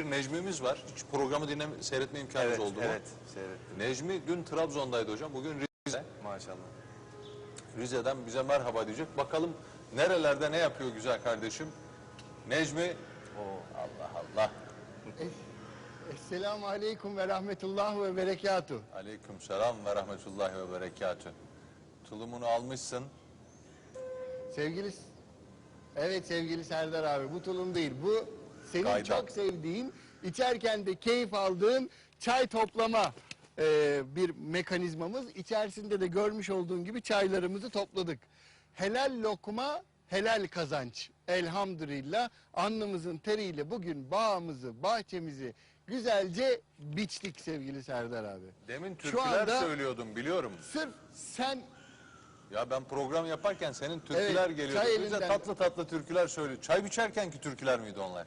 bir Necmi'miz var. Hiç programı dinleme, seyretme imkanınız Evet, oldu mu? evet. Seyrettim. Necmi dün Trabzon'daydı hocam. Bugün Rize. Maşallah. Rize'den bize merhaba diyecek. Bakalım nerelerde ne yapıyor güzel kardeşim? Necmi. Oo, Allah Allah. Esselamu Aleyküm ve Rahmetullah ve Berekatuhu. Aleyküm selam ve rahmetullahi ve berekatü. Tulumunu almışsın. Sevgili, evet sevgili Serdar abi bu tulum değil. Bu senin Kaydak. çok sevdiğin, içerken de keyif aldığın çay toplama e, bir mekanizmamız. İçerisinde de görmüş olduğun gibi çaylarımızı topladık. Helal lokma, helal kazanç. Elhamdülillah alnımızın teriyle bugün bağımızı, bahçemizi güzelce biçtik sevgili Serdar abi. Demin türküler anda- söylüyordum biliyorum. Sırf sen Ya ben program yaparken senin türküler Evet, geliyordu. çay Bize elinden- tatlı tatlı türküler söylüyor. Çay biçerkenki türküler miydi onlar?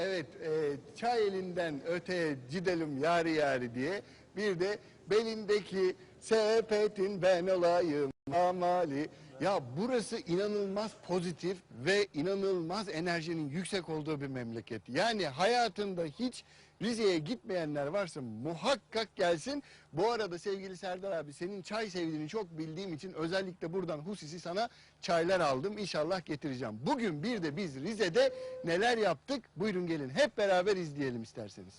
Evet, e, çay elinden öteye gidelim yari yari diye. Bir de belindeki sepetin ben olayım amali. Ya burası inanılmaz pozitif ve inanılmaz enerjinin yüksek olduğu bir memleket. Yani hayatında hiç Rize'ye gitmeyenler varsa muhakkak gelsin. Bu arada sevgili Serdar abi senin çay sevdiğini çok bildiğim için özellikle buradan husisi sana çaylar aldım. İnşallah getireceğim. Bugün bir de biz Rize'de neler yaptık? Buyurun gelin hep beraber izleyelim isterseniz.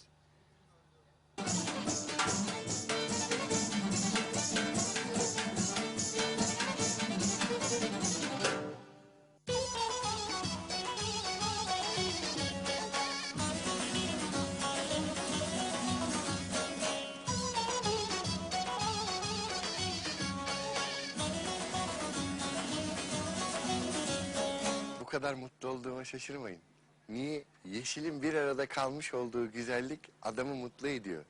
Kadar mutlu olduğuma şaşırmayın. Niye? Yeşilin bir arada kalmış olduğu güzellik adamı mutlu ediyor.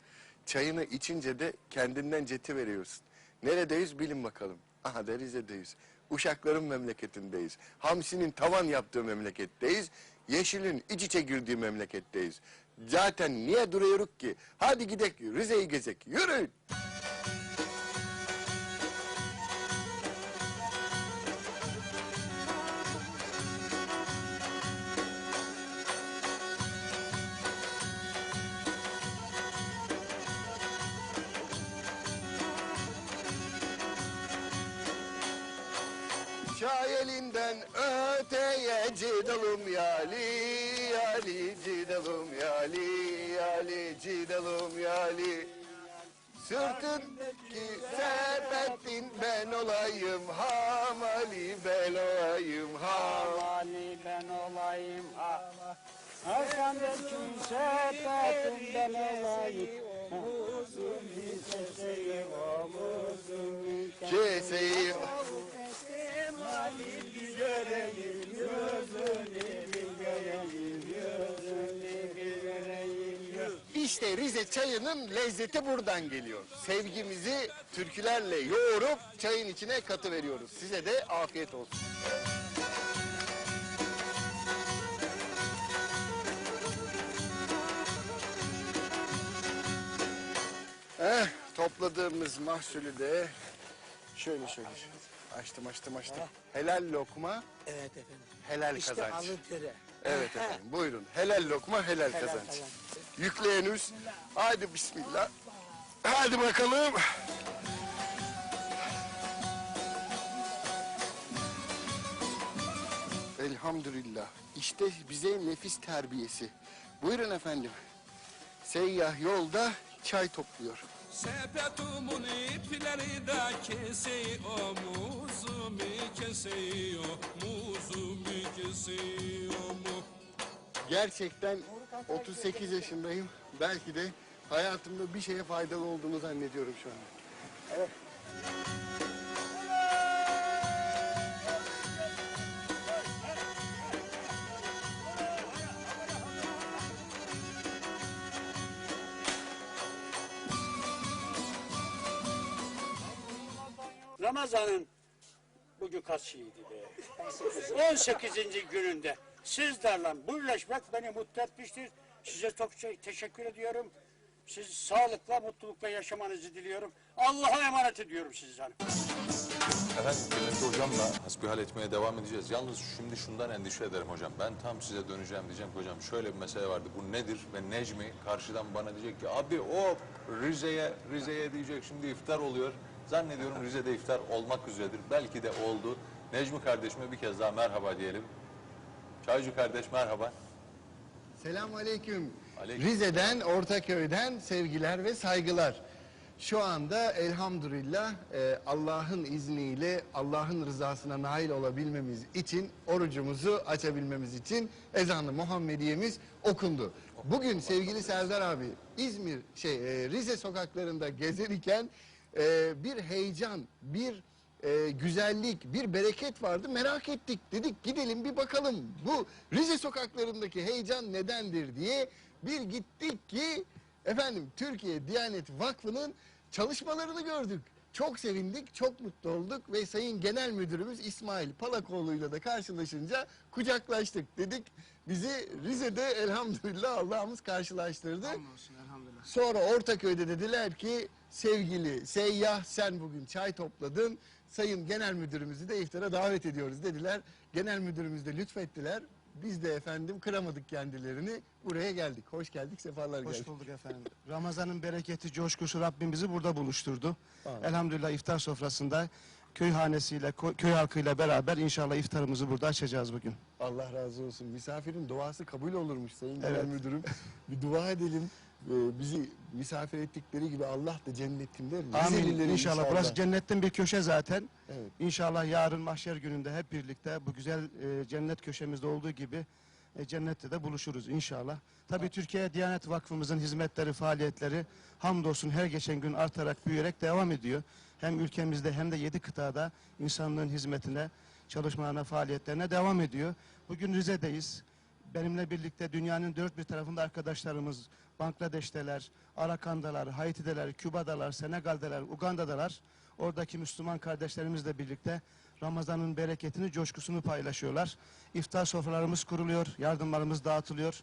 Çayını içince de kendinden ceti veriyorsun. Neredeyiz bilin bakalım. Aha da Rize'deyiz. Uşakların memleketindeyiz. Hamsinin tavan yaptığı memleketteyiz. Yeşilin iç içe girdiği memleketteyiz. Zaten niye duruyoruz ki? Hadi gidek Rize'yi gezek. Yürüyün. Çay elinden öteye cidalım yali yali cidalım yali yali cidalım yali Sırtındaki sepetin ben olayım hamali ben olayım ham Havali ben olayım ha. Arkandaki sepetim ben olayım. Omuzum keseyim, omuzum Keseyi Kemal'i bir göreyim, gözünü bir göreyim, gözünü bir göreyim. İşte Rize çayının lezzeti buradan geliyor. Sevgimizi türkülerle yoğurup çayın içine katı veriyoruz. Size de afiyet olsun. Eh, topladığımız mahsulü de şöyle şöyle açtım açtım açtım. Helal lokma, Evet efendim. helal İşte kazanç. alın tere. Evet efendim buyurun. Helal lokma helal, kazanç. kazanç. Yükleyenüz. Hadi bismillah. Hadi bakalım. Elhamdülillah. İşte bize nefis terbiyesi. Buyurun efendim. Seyyah yolda çay topluyor. Sepetimin ipleri de kesiyor, muzumu kesiyor, muzumu kesiyor mu? Gerçekten 38 yaşındayım. Belki de hayatımda bir şeye faydalı olduğunu zannediyorum şu an. Ramazan'ın bugün kaçıydı be? 18. gününde sizlerle birleşmek beni mutlu etmiştir. Size çok şey teşekkür ediyorum. Siz sağlıkla, mutlulukla yaşamanızı diliyorum. Allah'a emanet ediyorum sizi canım. Efendim kıymetli hocamla hasbihal etmeye devam edeceğiz. Yalnız şimdi şundan endişe ederim hocam. Ben tam size döneceğim diyeceğim ki hocam şöyle bir mesele vardı. Bu nedir? Ve Necmi karşıdan bana diyecek ki abi o Rize'ye Rize'ye diyecek şimdi iftar oluyor. Zannediyorum Rize'de iftar olmak üzeredir. Belki de oldu. Necmi kardeşime bir kez daha merhaba diyelim. Çaycı kardeş merhaba. Selamun aleyküm. Aleyküm. Rize'den, Ortaköy'den sevgiler ve saygılar. Şu anda elhamdülillah e, Allah'ın izniyle Allah'ın rızasına nail olabilmemiz için orucumuzu açabilmemiz için ezanı Muhammediyemiz okundu. Bugün sevgili Serdar abi İzmir şey e, Rize sokaklarında gezerken e, bir heyecan, bir e, güzellik, bir bereket vardı. Merak ettik. Dedik gidelim bir bakalım. Bu Rize sokaklarındaki heyecan nedendir diye bir gittik ki efendim Türkiye Diyanet Vakfı'nın çalışmalarını gördük. Çok sevindik, çok mutlu olduk ve Sayın Genel Müdürümüz İsmail Palakoğlu'yla da karşılaşınca kucaklaştık. Dedik bizi Rize'de elhamdülillah Allah'ımız karşılaştırdı. Sonra Ortaköy'de dediler ki sevgili seyyah sen bugün çay topladın. Sayın Genel Müdürümüzü de iftara davet ediyoruz dediler. Genel Müdürümüz de lütfettiler. Biz de efendim kıramadık kendilerini. Buraya geldik. Hoş geldik, sefalar Hoş geldik. bulduk efendim. Ramazan'ın bereketi, coşkusu Rabbim bizi burada buluşturdu. Amin. Elhamdülillah iftar sofrasında köy hanesiyle, ko- köy halkıyla beraber inşallah iftarımızı burada açacağız bugün. Allah razı olsun. Misafirin duası kabul olurmuş Sayın Genel Evet. Müdürüm. Bir dua edelim. Ee, bizi misafir ettikleri gibi Allah da cennetinde Amin. Rizelileri İnşallah. Burası cennetin bir köşe zaten. Evet. İnşallah yarın mahşer gününde hep birlikte bu güzel e, cennet köşemizde olduğu gibi e, cennette de buluşuruz inşallah. Tabii Türkiye Diyanet Vakfımızın hizmetleri, faaliyetleri hamdolsun her geçen gün artarak, büyüyerek devam ediyor. Hem ülkemizde hem de yedi kıtada insanlığın hizmetine, çalışmalarına, faaliyetlerine devam ediyor. Bugün Rize'deyiz. Benimle birlikte dünyanın dört bir tarafında arkadaşlarımız, Bangladeş'teler, Arakan'dalar, Haiti'deler, Küba'dalar, Senegal'deler, Uganda'dalar. Oradaki Müslüman kardeşlerimizle birlikte Ramazan'ın bereketini, coşkusunu paylaşıyorlar. İftar sofralarımız kuruluyor, yardımlarımız dağıtılıyor.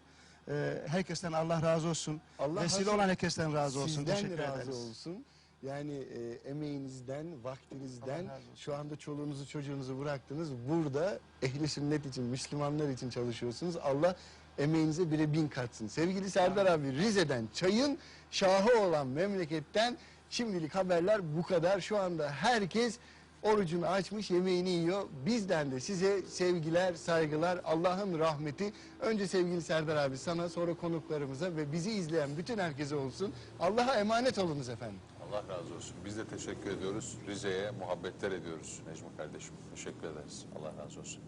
Ee, herkesten Allah razı olsun. Allah Vesile olan herkesten razı olsun. Sizden Teşekkür razı ederiz. olsun. Yani e, emeğinizden, vaktinizden şu anda çoluğunuzu çocuğunuzu bıraktınız. Burada ehli sünnet için, Müslümanlar için çalışıyorsunuz. Allah emeğinize bire bin katsın. Sevgili Serdar abi Rize'den çayın şahı olan memleketten şimdilik haberler bu kadar. Şu anda herkes orucunu açmış, yemeğini yiyor. Bizden de size sevgiler, saygılar, Allah'ın rahmeti. Önce sevgili Serdar abi sana, sonra konuklarımıza ve bizi izleyen bütün herkese olsun. Allah'a emanet olunuz efendim. Allah razı olsun. Biz de teşekkür ediyoruz. Rize'ye muhabbetler ediyoruz Necmi kardeşim. Teşekkür ederiz. Allah razı olsun.